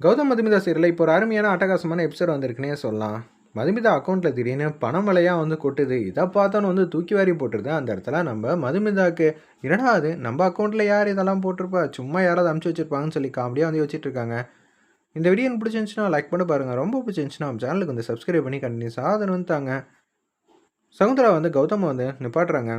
கௌதம் மதுமிதா சீரியலில் இப்போ ஒரு அருமையான அட்டகாசமான எபிசோட் வந்திருக்குன்னே சொல்லலாம். மதுமிதா அக்கௌண்ட்டில் திடீர்னு பணமலையாக வந்து கொட்டுது. இதை பார்த்தோன்னு வந்து தூக்கி வாரி போட்டுருது. அந்த இடத்துல நம்ம மதுமிதாக்கு என்னடா அது நம்ம அக்கௌண்ட்டில் யார் இதெல்லாம் போட்டிருப்பா? சும்மா யாராவது அமுச்சு வச்சிருப்பாங்கன்னு சொல்லி காமெடியாக வந்து வச்சுட்டு இருக்காங்க. இந்த வீடியோ எனக்கு பிடிச்சிருந்துச்சுன்னா லைக் பண்ண பாருங்கள் ரொம்ப பிடிச்சிருந்துச்சுன்னா நம்ம சேனலுக்கு வந்து சப்ஸ்கிரைப் பண்ணி கண்டினியூஸ் ஆதரவு வந்து தாங்க சகுந்தரா வந்து கௌதமை வந்து நிப்பாட்டுறாங்க.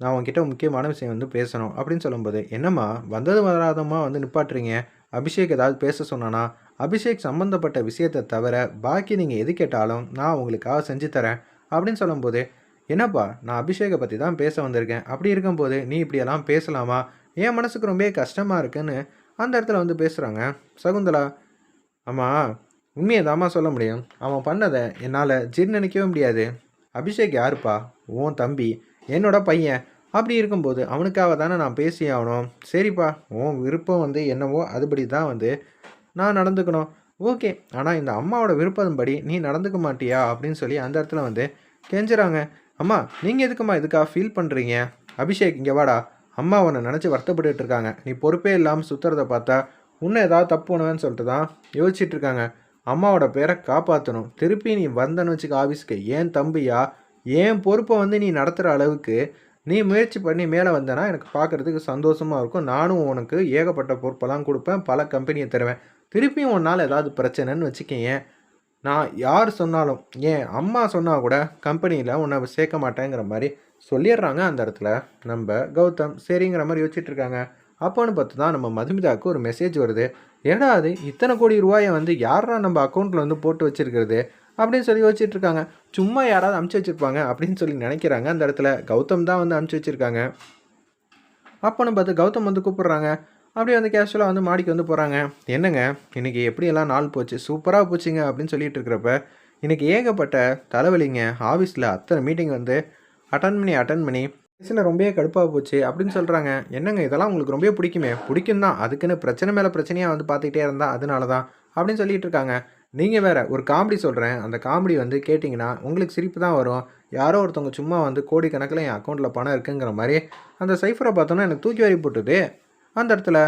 நான் உங்ககிட்ட முக்கியமான விஷயம் வந்து பேசணும். அப்படின்னு சொல்லும்போது என்னம்மா? வந்தது வராதம்மா? வந்து நிப்பாட்டுறீங்க. அபிஷேக் ஏதாவது பேச சொன்னானா அபிஷேக் சம்மந்தப்பட்ட விஷயத்தை தவிர பாக்கி நீங்கள் எது கேட்டாலும் நான் உங்களுக்காக செஞ்சு தரேன் அப்படின்னு சொல்லும்போது என்னப்பா நான் அபிஷேகை பற்றி தான் பேச வந்திருக்கேன். அப்படி இருக்கும்போது நீ இப்படியெல்லாம் பேசலாமா? என் மனசுக்கு ரொம்ப கஷ்டமாக இருக்குன்னு அந்த இடத்துல வந்து பேசுகிறாங்க சகுந்தலா ஆமாம் உண்மையை தாம்மா சொல்ல முடியும். அவன் பண்ணதை என்னால் ஜீர்ணிக்கவே முடியாது. அபிஷேக் யாருப்பா? உன் தம்பி என்னோட பையன். அப்படி இருக்கும்போது அவனுக்காக தானே நான் பேசி ஆகணும் சரிப்பா உன் விருப்பம் வந்து என்னவோ அதுபடி தான் வந்து நான் நடந்துக்கணும். ஓகே ஆனால் இந்த அம்மாவோட விருப்பம்படி நீ நடந்துக்க மாட்டியா? அப்படின்னு சொல்லி அந்த இடத்துல வந்து கெஞ்சுறாங்க. அம்மா நீங்கள் எதுக்கும்மா இதுக்காக ஃபீல் பண்ணுறீங்க அபிஷேக் இங்கே வாடா. அம்மா உன்னை நினச்சி வருத்தப்பட்டு இருக்காங்க. நீ பொறுப்பே இல்லாமல் சுற்றுறத பார்த்தா உன்னை ஏதாவது தப்பு பண்ணுவேன்னு சொல்லிட்டு தான் யோசிச்சுட்டு இருக்காங்க. அம்மாவோட பேரை காப்பாற்றணும் திருப்பி நீ வந்தன்னு வச்சுக்க ஆஃபீஸ்க்கு ஏன் தம்பியா? ஏன் பொறுப்பை வந்து நீ நடத்துகிற அளவுக்கு நீ முயற்சி பண்ணி மேலே வந்தனா எனக்கு பார்க்குறதுக்கு சந்தோஷமாக இருக்கும். நானும் உனக்கு ஏகப்பட்ட பொறுப்பெல்லாம் கொடுப்பேன். பல கம்பெனியை தருவேன். திருப்பியும் உன்னால் ஏதாவது பிரச்சனைன்னு வச்சுக்கேன் நான் யார் சொன்னாலும் ஏன் அம்மா சொன்னால் கூட கம்பெனியில் உன்னை சேர்க்க மாட்டேங்கிற மாதிரி சொல்லிடுறாங்க அந்த இடத்துல. நம்ம கௌதம் சரிங்கிற மாதிரி யோசிச்சுட்டு இருக்காங்க. அப்போன்னு பார்த்து தான் நம்ம மதுமிதாவுக்கு ஒரு மெசேஜ் வருது. ஏன்னா அது இத்தனை கோடி ரூபாயை வந்து யாரா நம்ம அக்கௌண்ட்டில் வந்து போட்டு வச்சுருக்கிறது? அப்படின்னு சொல்லி யோசிச்சுட்டு இருக்காங்க சும்மா யாராவது அமுச்சு வச்சுருப்பாங்க அப்படின்னு சொல்லி நினைக்கிறாங்க. அந்த இடத்துல கௌதம் தான் வந்து அமுச்சு வச்சிருக்காங்க. அப்போன்னு பார்த்து கௌதம் வந்து கூப்பிட்றாங்க. அப்படியே வந்து கேஷுவலாக வந்து மாடிக்கு வந்து போகிறாங்க என்னங்க இன்றைக்கி எப்படியெல்லாம் நாள் போச்சு? சூப்பராக போச்சுங்க அப்படின்னு சொல்லிட்டு இருக்கிறப்ப இன்றைக்கி ஏகப்பட்ட தலைவலிங்க. ஆஃபீஸில் அத்தனை மீட்டிங் வந்து அட்டன் பண்ணி அட்டன் பண்ணி கடைசியில் ரொம்பவே கடுப்பாக போச்சு அப்படின்னு சொல்கிறாங்க என்னங்க இதெல்லாம் உங்களுக்கு ரொம்ப பிடிக்குமே. பிடிக்கும் தான் அதுக்குன்னு பிரச்சனை மேலே பிரச்சனையாக வந்து பார்த்துக்கிட்டே இருந்தால் அதனால தான் அப்படின்னு சொல்லிட்டு இருக்காங்க நீங்கள் வேறு ஒரு காமெடி சொல்கிறேன் அந்த காமெடி வந்து கேட்டிங்கன்னா உங்களுக்கு சிரிப்பு தான் வரும். யாரோ ஒருத்தவங்க சும்மா வந்து கோடிக்கணக்கில் என் அக்கௌண்ட்டில் பணம் இருக்குங்கிற மாதிரி அந்த சைஃபரை பார்த்தோன்னா எனக்கு தூக்கி வாரி போட்டுது. அந்த இடத்துல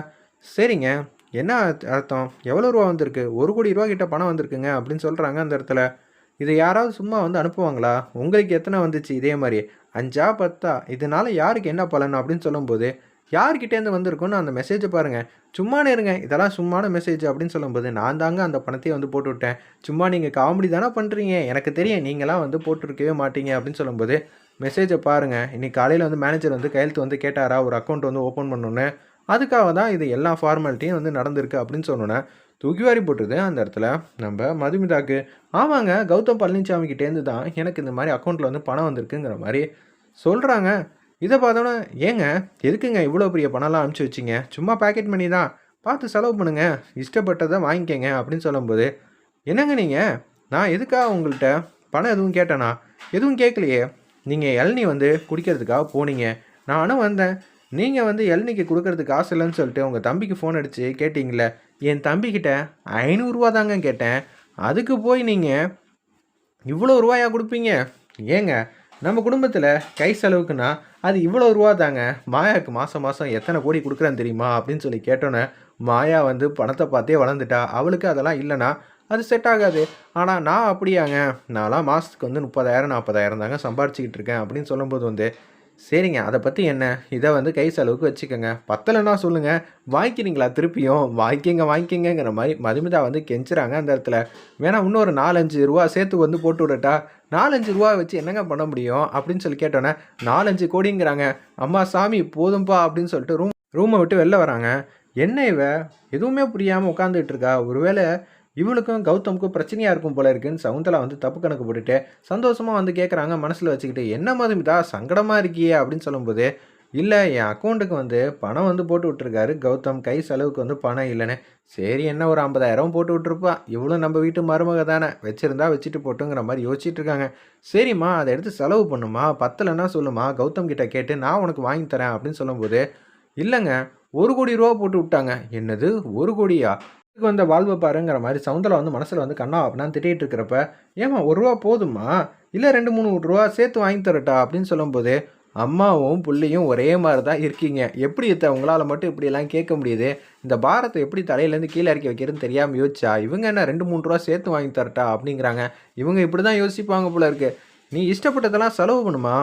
சரிங்க என்ன அர்த்தம்? எவ்வளோ ரூபா வந்திருக்கு? ஒரு கோடி ரூபா கிட்ட பணம் வந்திருக்குங்க அப்படின்னு சொல்கிறாங்க அந்த இடத்துல. இதை யாராவது சும்மா வந்து அனுப்புவாங்களா? உங்களுக்கு எத்தனை வந்துச்சு இதே மாதிரி? அஞ்சா பத்தா? இதனால யாருக்கு என்ன பலன் அப்படின்னு சொல்லும்போது யார்கிட்டேருந்து வந்திருக்குன்னு அந்த மெசேஜை பாருங்கள் சும்மானே இருங்க. இதெல்லாம் சும்மான மெசேஜ் அப்படின்னு சொல்லும்போது நான் தாங்க அந்த பணத்தையே வந்து போட்டு விட்டேன். சும்மா நீங்கள் காமெடி தானே பண்ணுறீங்க எனக்கு தெரியும் நீங்களாம் வந்து போட்டுருக்கவே மாட்டீங்க அப்படின்னு சொல்லும்போது மெசேஜை பாருங்கள் இன்றைக்கி காலையில் வந்து மேனேஜர் வந்து கையெழுத்து வந்து கேட்டாரா? ஒரு அக்கௌண்ட் வந்து ஓப்பன் பண்ணணுன்னு அதுக்காக தான் இது எல்லா ஃபார்மாலிட்டியும் வந்து நடந்திருக்கு அப்படின்னு சொன்னோன்னே தூக்கி வாரி போட்டுருது. அந்த இடத்துல நம்ம மதுமிதாக்கு ஆமாங்க கௌதம் பழனிசாமி கிட்டேருந்து தான் எனக்கு இந்த மாதிரி அக்கௌண்ட்டில் வந்து பணம் வந்திருக்குங்கிற மாதிரி சொல்கிறாங்க இதை பார்த்தோன்னே ஏங்க எதுக்குங்க இவ்வளோ பெரிய பணம்லாம் அனுப்பிச்சி வச்சிங்க? சும்மா பேக்கெட் மணி தான். பார்த்து செலவு பண்ணுங்க. இஷ்டப்பட்டதை வாங்கிக்கங்க அப்படின்னு சொல்லும்போது என்னங்க நீங்கள் நான் எதுக்காக உங்கள்கிட்ட பணம் எதுவும் கேட்டேனா? எதுவும் கேட்கலையே. நீங்கள் இளநீ வந்து குடிக்கிறதுக்காக போனீங்க. நானும் வந்தேன். நீங்கள் வந்து இளநிக்கு கொடுக்கறதுக்கு காசு இல்லைன்னு சொல்லிட்டு உங்கள் தம்பிக்கு ஃபோன் அடித்து கேட்டிங்களே என் தம்பிக்கிட்ட ஐநூறுரூவா தாங்க கேட்டேன். அதுக்கு போய் நீங்கள் இவ்வளோ ரூபாயா கொடுப்பீங்க? ஏங்க நம்ம குடும்பத்தில் கை செலவுக்குன்னா அது இவ்வளோ ரூபா தாங்க மாயாவுக்கு மாதம் மாதம் எத்தனை கோடி கொடுக்குறேன்னு தெரியுமா? அப்படின்னு சொல்லி கேட்டோன்னே மாயா வந்து பணத்தை பார்த்தே வளர்ந்துட்டா. அவளுக்கு அதெல்லாம் இல்லைன்னா அது செட் ஆகாது. ஆனால் நான் அப்படியாங்க? நான்லாம் மாதத்துக்கு வந்து முப்பதாயிரம் நாற்பதாயிரம் தாங்க சம்பாரிச்சிக்கிட்டு இருக்கேன் அப்படின்னு சொல்லும்போது வந்து சரிங்க. அதை பற்றி என்ன? இதை வந்து கை செலவுக்கு வச்சுக்கோங்க. பத்தலைன்னா சொல்லுங்கள் வாங்கிக்கிறீங்களா திருப்பியும்? வாங்கிக்கங்க வாங்கிக்கங்கிற மாதிரி மதுமிதா வந்து கெஞ்சுறாங்க அந்த இடத்துல. வேணா இன்னொரு நாலஞ்சு ரூபா சேர்த்து வந்து போட்டு விடட்டா? நாலஞ்சு ரூபா வச்சு என்னங்க பண்ண முடியும்? அப்படின்னு சொல்லி கேட்டோன்னே நாலஞ்சு கோடிங்கிறாங்க. அம்மா சாமி போதும்பா அப்படின்னு சொல்லிட்டு ரூம் ரூமை விட்டு வெளில வராங்க. என்ன இவ? எதுவுமே புரியாமல் உட்காந்துட்டு இருக்கா? ஒருவேளை இவளுக்கும் கௌதமுக்கும் பிரச்சனையாக இருக்கும் போல இருக்குன்னு சவுந்தலா வந்து தப்பு கணக்கு போட்டுட்டு சந்தோஷமாக வந்து கேட்குறாங்க மனசில் வச்சுக்கிட்டு என்ன மதுமிதா சங்கடமாக இருக்கியே? அப்படின்னு சொல்லும்போது இல்லை என் அக்கௌண்ட்டுக்கு வந்து பணம் வந்து போட்டு விட்ருக்காரு கௌதம் கை செலவுக்கு வந்து பணம் இல்லைன்னு. சரி என்ன ஒரு ஐம்பதாயிரம் போட்டு விட்ருப்பா இவ்வளோ நம்ம வீட்டு மருமக தானே. வச்சுருந்தா வச்சுட்டு போட்டுங்கிற மாதிரி யோசிச்சுட்டு இருக்காங்க. சரிம்மா அதை எடுத்து செலவு பண்ணுமா? பத்தலைன்னா சொல்லுமா? கௌதம் கிட்ட கேட்டு நான் உனக்கு வாங்கி தரேன் அப்படின்னு சொல்லும்போது இல்லைங்க ஒரு கோடி ரூபா போட்டு விட்டாங்க. என்னது? ஒரு கோடியா? இதுக்கு வந்த வாழ்வை பாருங்கிற மாதிரி சவுந்தரா வந்து மனசில் வந்து கண்ணா அப்படின்னு திட்டிகிட்டு இருக்கிறப்ப ஏமா ஒரு ரூபா போதுமா இல்லை ரெண்டு மூணு ரூபா சேர்த்து வாங்கி தரட்டா? அப்படின்னு சொல்லும்போது அம்மாவும் புள்ளியும் ஒரே மாதிரி தான் இருக்கீங்க. எப்படி இத்த உங்களால் மட்டும் இப்படியெல்லாம் கேட்க முடியுது? இந்த பாரத்தை எப்படி தலையிலேருந்து கீழே இறக்கி வைக்கிறதுன்னு தெரியாமல் யோசிச்சா இவங்க என்ன ரெண்டு மூணு ரூபா சேர்த்து வாங்கி தரட்டா? அப்படிங்கிறாங்க. இவங்க இப்படி தான் யோசிப்பாங்க போல இருக்கு. நீ இஷ்டப்பட்டதெல்லாம் செலவு பண்ணுமா?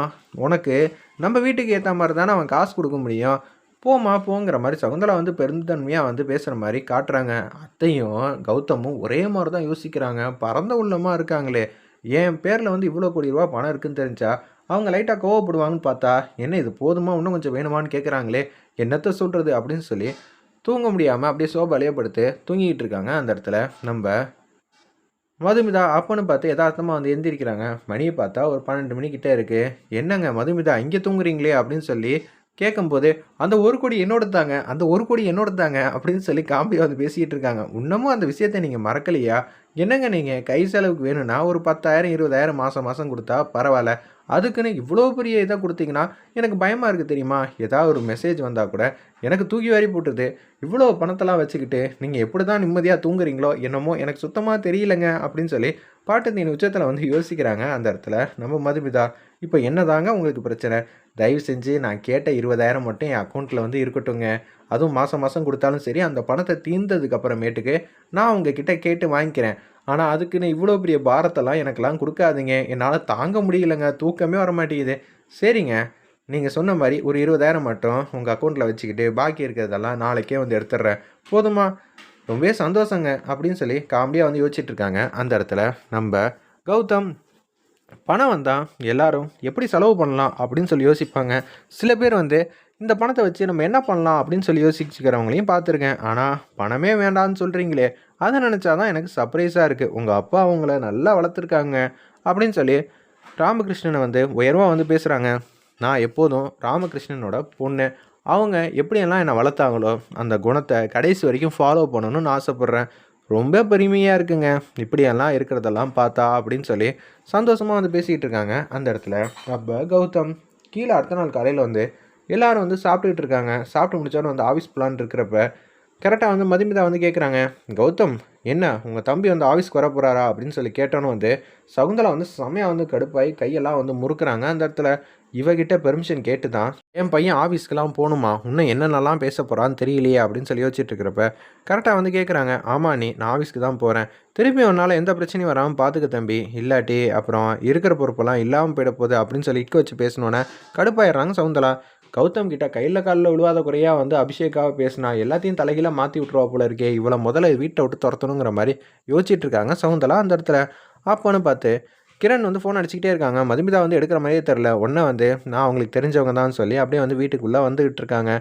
உனக்கு நம்ம வீட்டுக்கு ஏற்ற மாதிரி தானே அவன் காசு கொடுக்க முடியும். போமா போங்கிற மாதிரி சகுந்தலா வந்து பெருந்தன்மையாக வந்து பேசுகிற மாதிரி காட்டுறாங்க. அத்தையும் கௌதமும் ஒரே மாதிரி தான் யோசிக்கிறாங்க. பறந்த உள்ளமாக இருக்காங்களே. என் பேரில் வந்து இவ்வளோ கோடி ரூபா பணம் இருக்குன்னு தெரிஞ்சா அவங்க லைட்டாக கோவப்படுவாங்கன்னு பார்த்தா என்ன இது போதுமா? இன்னும் கொஞ்சம் வேணுமான்னு கேட்குறாங்களே என்னத்த சொல்கிறது அப்படின்னு சொல்லி தூங்க முடியாமல் அப்படியே சோபாலேயே படுத்து தூங்கிக்கிட்டு இருக்காங்க அந்த இடத்துல. நம்ம மதுமிதா அப்பன்னு பார்த்து யதார்த்தமாக வந்து எந்திரிக்கிறாங்க. மணியை பார்த்தா ஒரு பன்னெண்டு மணிக்கிட்டே இருக்குது என்னங்க மதுமிதா இங்கே தூங்குறீங்களே? அப்படின்னு சொல்லி கேட்கும்போது அந்த ஒரு கோடி என்னோட தாங்க அந்த ஒரு கோடி என்னோட தாங்க அப்படின்னு சொல்லி காமெடியாக வந்து பேசிக்கிட்டு இருக்காங்க. இன்னமும் அந்த விஷயத்தை நீங்கள் மறக்கலையா? என்னங்க நீங்கள் கை செலவுக்கு வேணும்னா ஒரு பத்தாயிரம் இருபதாயிரம் மாதம் மாதம் கொடுத்தா பரவாயில்ல. அதுக்குன்னு இவ்வளோ பெரிய இதை கொடுத்தீங்கன்னா எனக்கு பயமாக இருக்குது தெரியுமா? ஏதாவது ஒரு மெசேஜ் வந்தால் கூட எனக்கு தூக்கி வாரி போட்டுருது. இவ்வளோ பணத்தெல்லாம் வச்சுக்கிட்டு நீங்கள் எப்படி தான் நிம்மதியாக தூங்குறீங்களோ என்னமோ எனக்கு சுத்தமாக தெரியலங்க அப்படின்னு சொல்லி பாட்டத்தின் உச்சத்தில் வந்து யோசிக்கிறாங்க. அந்த இடத்துல நம்ம மதுமிதா இப்போ என்ன தாங்க உங்களுக்கு பிரச்சனை? தயவு செஞ்சு நான் கேட்ட இருபதாயிரம் மட்டும் என் அக்கௌண்ட்டில் வந்து இருக்கட்டுங்க அதுவும் மாதம் மாதம் கொடுத்தாலும் சரி அந்த பணத்தை தீர்ந்ததுக்கு அப்புறமேட்டுக்கு நான் உங்ககிட்ட கேட்டு வாங்கிக்கிறேன். ஆனால் அதுக்குன்னு இவ்வளோ பெரிய பாரத்தெல்லாம் எனக்கெல்லாம் கொடுக்காதீங்க. என்னால் தாங்க முடியலங்க. தூக்கமே வர மாட்டேங்குது. சரிங்க. நீங்கள் சொன்ன மாதிரி ஒரு இருபதாயிரம் மட்டும் உங்கள் அக்கௌண்ட்டில் வச்சுக்கிட்டு பாக்கி இருக்கிறதெல்லாம் நாளைக்கே வந்து எடுத்துடுறேன். போதுமா? ரொம்பவே சந்தோஷங்க. அப்படின்னு சொல்லி காமெடியாக வந்து யோசிச்சுட்ருக்காங்க அந்த இடத்துல நம்ம கௌதம். பணம் வந்தால் எல்லாரும் எப்படி செலவு பண்ணலாம் அப்படின்னு சொல்லி யோசிப்பாங்க. சில பேர் வந்து இந்த பணத்தை வச்சு நம்ம என்ன பண்ணலாம் அப்படின்னு சொல்லி யோசிச்சுக்கிறவங்களையும் பார்த்துருக்கேன். ஆனால் பணமே வேண்டாம்னு சொல்கிறீங்களே அதை நினச்சாதான் எனக்கு சர்ப்ரைஸாக இருக்குது உங்கள் அப்பா அவங்கள நல்லா வளர்த்துருக்காங்க அப்படின்னு சொல்லி ராமகிருஷ்ணனை வந்து உயர்வாக வந்து பேசுகிறாங்க நான் எப்போதும் ராமகிருஷ்ணனோட பொண்ணு. அவங்க எப்படியெல்லாம் என்னை வளர்த்தாங்களோ அந்த குணத்தை கடைசி வரைக்கும் ஃபாலோ பண்ணணும்னு ஆசைப்பட்றேன். ரொம்ப பெருமையாக இருக்குங்க. இப்படியெல்லாம் இருக்கிறதெல்லாம் பார்த்தா அப்படின்னு சொல்லி சந்தோஷமாக வந்து பேசிக்கிட்டு இருக்காங்க அந்த இடத்துல. அப்போ கௌதம் கீழே அடுத்த நாள் காலையில் வந்து எல்லோரும் வந்து சாப்பிட்டுக்கிட்டு இருக்காங்க. சாப்பிட்டு முடிச்சோன்னு வந்து ஆஃபீஸ் பிளான் இருக்கிறப்ப கரெக்டாக வந்து மதுமிதா வந்து கேட்குறாங்க கௌதம் என்ன உங்கள் தம்பி வந்து ஆஃபீஸ்க்கு வர போகிறாரா அப்படின்னு சொல்லி கேட்டோன்னு வந்து சகுந்தலா வந்து செமையாக வந்து கடுப்பாகி கையெல்லாம் வந்து முறுக்குறாங்க. அந்த இடத்துல இவகிட்ட பெர்மிஷன் கேட்டு தான் என் பையன் ஆஃபீஸ்க்கெலாம் போகணுமா? இன்னும் என்னென்னலாம் பேச போகிறான்னு தெரியலையே அப்படின்னு சொல்லி யோசிச்சுட்டு இருக்கிறப்ப கரெக்டாக வந்து கேட்குறாங்க ஆமாம் நீ நான் ஆஃபீஸ்க்கு தான் போகிறேன் திருப்பி உன்னால் எந்த பிரச்சனையும் வராமல் பார்த்துக்க தம்பி. இல்லாட்டி அப்புறம் இருக்கிற பொறுப்பெல்லாம் இல்லாமல் போயிட போகுது அப்படின்னு சொல்லி இக்க வச்சு பேசினோன்னே கடுப்பாயிடுறாங்க சவுந்தலா கௌதம் கிட்ட கையில் காலில் விழுவாத குறையாக வந்து அபிஷேக்காக பேசினா எல்லாத்தையும் தலைகீழாக மாற்றி விட்ருவா போல இருக்கே. இவ்வளோ முதல்ல வீட்டை விட்டு துரத்தணுங்கிற மாதிரி யோசிச்சுட்டு இருக்காங்க. சவுந்தலா அந்த இடத்துல அப்போன்னு பார்த்து கிரண் வந்து ஃபோன் அடிச்சுக்கிட்டே இருக்காங்க. மதுமிதா வந்து எடுக்கிற மாதிரியே தெரில ஒன்றை வந்து நான் அவங்களுக்கு தெரிஞ்சவங்க தான் சொல்லி அப்படியே வந்து வீட்டுக்குள்ளே வந்துகிட்டு இருக்காங்க.